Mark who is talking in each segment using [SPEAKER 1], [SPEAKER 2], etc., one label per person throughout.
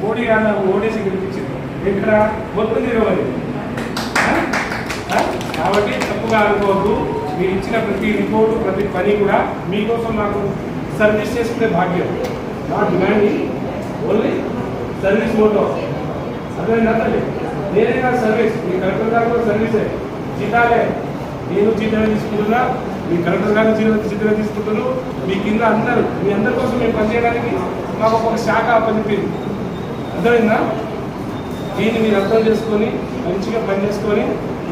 [SPEAKER 1] మోడీ గారు ఓడేసి గెలిపించింది ఇక్కడ మొత్తం తిరగబడి కాబట్టి తప్పుగా అనుకోవద్దు. మీరు ఇచ్చిన ప్రతి రిపోర్టు ప్రతి పని కూడా మీకోసం నాకు సర్వీస్ చేసుకునే భాగ్యం. నా డిమాండింగ్ ఓన్లీ సర్వీస్ మోటో. అదే తల్లి? నేనే సర్వీస్ మీ కలెక్టర్ గారు కూడా సర్వీసే. జీతాలే. నేను జీతాలు తీసుకుంటున్నా మీ కలెక్టర్ గారు జీతం జీతాలు తీసుకుంటున్నారు. మీ కింద అందరూ మీ అందరి కోసం మేము పనిచేయడానికి మాకు ఒక శాఖ పనిపింది అర్థమైందా? దీన్ని మీరు అర్థం చేసుకొని మంచిగా పని చేసుకొని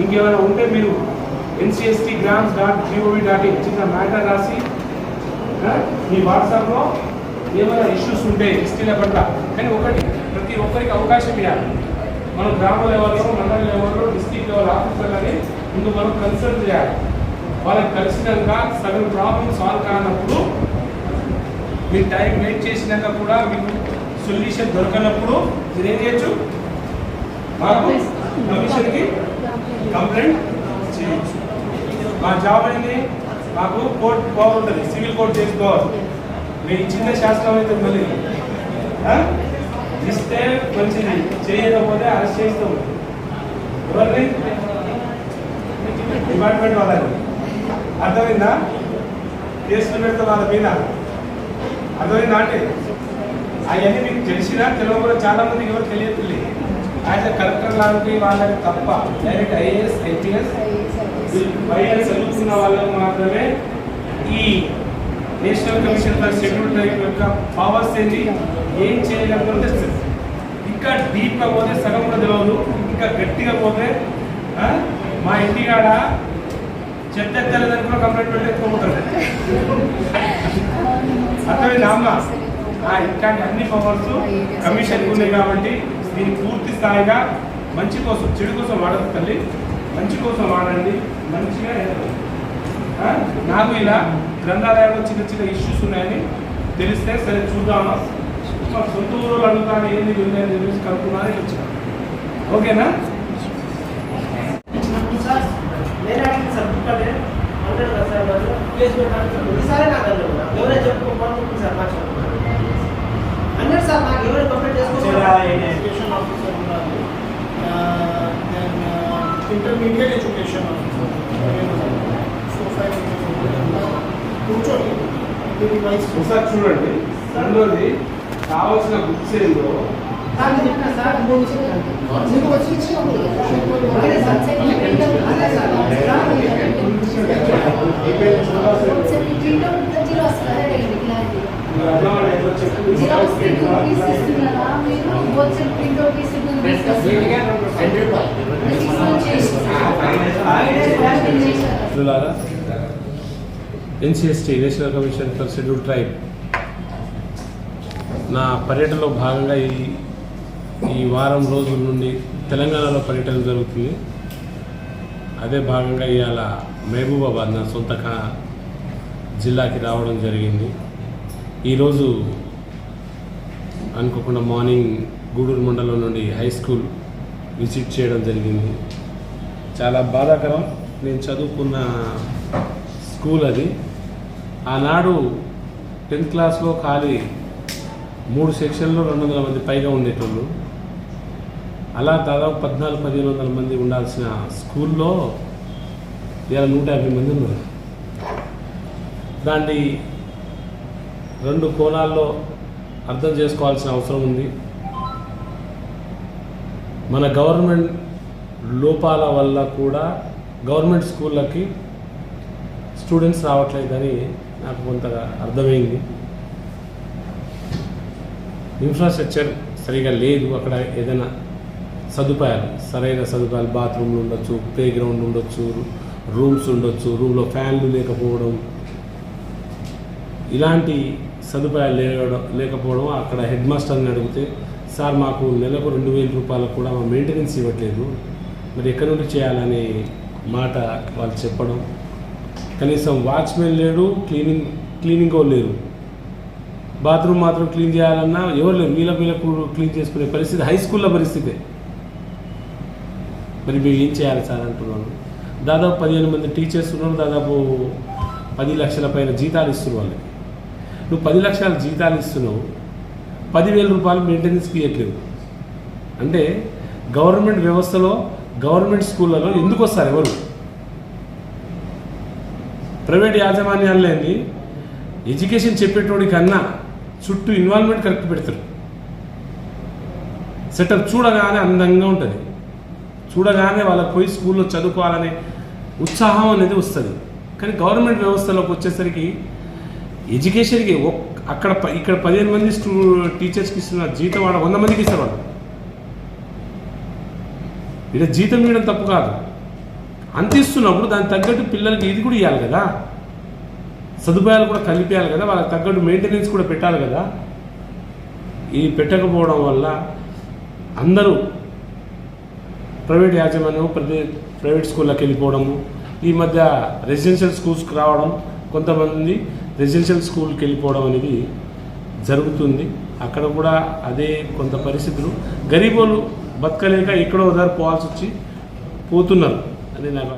[SPEAKER 1] ఇంకేమైనా ఉంటే మీరు NCST grams dot gov dot in చిన్న మ్యాటర్ రాసి మీ వాట్సాప్లో ఏమైనా ఇష్యూస్ ఉంటే ఎస్టీల పట్ల. కానీ ఒకటి ప్రతి ఒక్కరికి అవకాశం ఇవ్వాలి. మనం గ్రామ లెవెల్లో మండల లెవెల్లో డిస్ట్రిక్ట్ లెవెల్ ఆఫీసర్లని ముందు మనం కన్సల్ట్ చేయాలి. వాళ్ళకి కలిసినాక సగం ప్రాబ్లం సాల్వ్ కానప్పుడు మీరు టైం వెయిట్ చేసినాక కూడా మీకు సొల్యూషన్ దొరకనప్పుడు మీరు ఏం చేయొచ్చు? మాకు కమిషన్కి కంప్లైంట్ చేయొచ్చు. మా జాబ్ ఏంటి మాకు కోర్టు ఉంటుంది సివిల్ కోర్టు చేసుకోవాలి మీరు ఇచ్చిన శాస్త్రం అయితే మళ్ళీ? ఇస్తే మంచిది చేయకపోతే అరెస్ట్ చేస్తాం. ఎవరిని? డిపార్ట్మెంట్ వాళ్ళని. అర్థమైందా? కేసులు పెడతాం వాళ్ళ మీద. అర్థమైందా అంటే? అవన్నీ మీకు తెలిసినా తెలియకుండా చాలా మందికి ఎవరు తెలియదు యాజ్ కలెక్టర్ లాంటి వాళ్ళకి తప్ప డైరెక్ట్ ఐఏఎస్ ఐపీఎస్ వైఎస్ చదువుకున్న వాళ్ళకు మాత్రమే ఈ national commission for scheduled tribe యొక్క పవర్స్ ఏంటి? ఏం చేయగలుగుతుందో తెలుస్తుంది ఇంకా డీప్గా పోతే సగం కూడా తెలియదు ఇంకా గట్టిగా పోతే మా ఇంటికాడ చెత్త ఎత్తలేదని కూడా కంప్లైంట్ పెట్టి ఎత్తుకుంటారు అర్థమైందా అమ్మ? ఇట్లాంటి అన్ని పవర్స్ కమిషన్ ఉన్నాయి కాబట్టి దీన్ని పూర్తి స్థాయిగా మంచి కోసం చెడు కోసం వాడదు తల్లి. మంచి కోసం వాడండి. మంచిగా నాకు ఇలా గ్రంథాలయంలో చిన్న చిన్న ఇష్యూస్ ఉన్నాయని తెలిస్తే సరే చూద్దామా? మా సొంత ఊరు అడుగుతాను ఏంది ఉందని తెలిసి కనుక్కున్నాను వచ్చాను. ఓకేనా?
[SPEAKER 2] ఈసారి నాకు ఎవరైనా చెప్పుకోమని సార్ సార్ నాకు ఎవరైనా కంప్లీట్ చేసుకోవాలి
[SPEAKER 3] ఎడ్యుకేషన్ ఆఫీసర్ ఉండాలి దెన్ ఇంటర్మీడియట్ ఎడ్యుకేషన్ వైస్
[SPEAKER 1] ఒకసారి చూడండి రెండోది కావాల్సిన బుక్స్ ఏందో
[SPEAKER 2] సార్ చెప్పిన సార్
[SPEAKER 3] మీకు వచ్చి ఇచ్చినప్పుడు
[SPEAKER 2] అదే సార్ అదే సార్
[SPEAKER 1] మీరు అర్థం ఏంటో చెప్పు మిత్రులారా NCST national commission for scheduled tribe నా పర్యటనలో భాగంగా ఈ ఈ వారం రోజుల నుండి తెలంగాణలో పర్యటన జరుగుతుంది. అదే భాగంగా ఇవాళ మహబూబాబాద్ నా సొంత జిల్లాకి రావడం జరిగింది. ఈరోజు అనుకోకుండా మార్నింగ్ గూడూరు మండలం నుండి హై స్కూల్ విజిట్ చేయడం జరిగింది. చాలా బాధాకరం. నేను చదువుకున్న స్కూల్ అది. ఆనాడు టెన్త్ క్లాస్లో ఖాళీ మూడు సెక్షన్లో రెండు వందల మంది పైగా ఉండేటోళ్ళు. అలా దాదాపు పద్నాలుగు పదిహేను వందల మంది ఉండాల్సిన స్కూల్లో ఇలా నూట యాభై మంది ఉన్నారు. దాన్ని రెండు కోణాల్లో అర్థం చేసుకోవాల్సిన అవసరం ఉంది. మన గవర్నమెంట్ లోపాల వల్ల కూడా గవర్నమెంట్ స్కూళ్ళకి స్టూడెంట్స్ రావట్లేదని నాకు కొంతగా అర్థమైంది. ఇన్ఫ్రాస్ట్రక్చర్ సరిగా లేదు. అక్కడ ఏదైనా సదుపాయాలు సరైన సదుపాయాలు బాత్రూమ్లు ఉండొచ్చు ప్లే గ్రౌండ్ ఉండొచ్చు రూమ్స్ ఉండొచ్చు రూమ్లో ఫ్యాన్లు లేకపోవడం. ఇలాంటి సదుపాయాలు లేవడం లేకపోవడం అక్కడ హెడ్ మాస్టర్ని అడిగితే సార్ మాకు నెలకు రెండు వేల రూపాయలకు కూడా మా మెయింటెనెన్స్ ఇవ్వట్లేదు. మరి ఎక్కడి నుండి చేయాలనే మాట వాళ్ళు చెప్పడం. కనీసం వాచ్మెన్ లేడు క్లీనింగ్ క్లీనింగ్ లేరు. బాత్రూమ్ మాత్రం క్లీన్ చేయాలన్నా ఎవరు లేరు. వీళ్ళ వీళ్ళకు క్లీన్ చేసుకునే పరిస్థితి హై స్కూల్లో పరిస్థితే. మరి మేము ఏం చేయాలి సార్ అంటున్నాను దాదాపు పదిహేను మంది టీచర్స్ ఉన్నారు. దాదాపు పది లక్షల పైన జీతాలు ఇస్తున్నారు వాళ్ళకి. నువ్వు పది లక్షల జీతాలు ఇస్తున్నావు పదివేల రూపాయలు మెయింటెనెన్స్కి ఇవ్వట్లేదు అంటే గవర్నమెంట్ వ్యవస్థలో గవర్నమెంట్ స్కూళ్ళలో ఎందుకు వస్తారు ఎవరు? ప్రైవేట్ యాజమాన్యాలని ఎడ్యుకేషన్ చెప్పేటోడి కన్నా చుట్టూ ఇన్వాల్వ్మెంట్ కరెక్ట్ పెడతారు. సెటప్ చూడగానే అందంగా ఉంటుంది. చూడగానే వాళ్ళకి పోయి స్కూల్లో చదువుకోవాలనే ఉత్సాహం అనేది వస్తుంది. కానీ గవర్నమెంట్ వ్యవస్థలోకి వచ్చేసరికి ఎడ్యుకేషన్కి ఒక్ అక్కడ ప- ఇక్కడ పదిహేను మంది స్టూ టీచర్స్కి ఇస్తున్న జీతం వాడు వంద మందికి ఇస్తారు వాళ్ళు. ఇక్కడ జీతం ఇవ్వడం తప్పు కాదు. అంత ఇస్తున్నప్పుడు దానికి తగ్గట్టు పిల్లలకి ఇది కూడా ఇవ్వాలి కదా. సదుపాయాలు కూడా కలిపేయాలి కదా. వాళ్ళకి తగ్గట్టు మెయింటెనెన్స్ కూడా పెట్టాలి కదా. ఈ పెట్టకపోవడం వల్ల అందరూ ప్రైవేట్ యాజమాన్యం ప్రతి ప్రైవేట్ స్కూళ్ళకి వెళ్ళిపోవడము ఈ మధ్య రెసిడెన్షియల్ స్కూల్స్కి రావడం కొంతమంది రెసిడెన్షియల్ స్కూల్కి వెళ్ళిపోవడం అనేది జరుగుతుంది. అక్కడ కూడా అదే కొంత పరిస్థితులు. గరీబోళ్ళు బతకలేక ఎక్కడో దారి పోవాల్సి వచ్చి పోతున్నారు. అని నాకు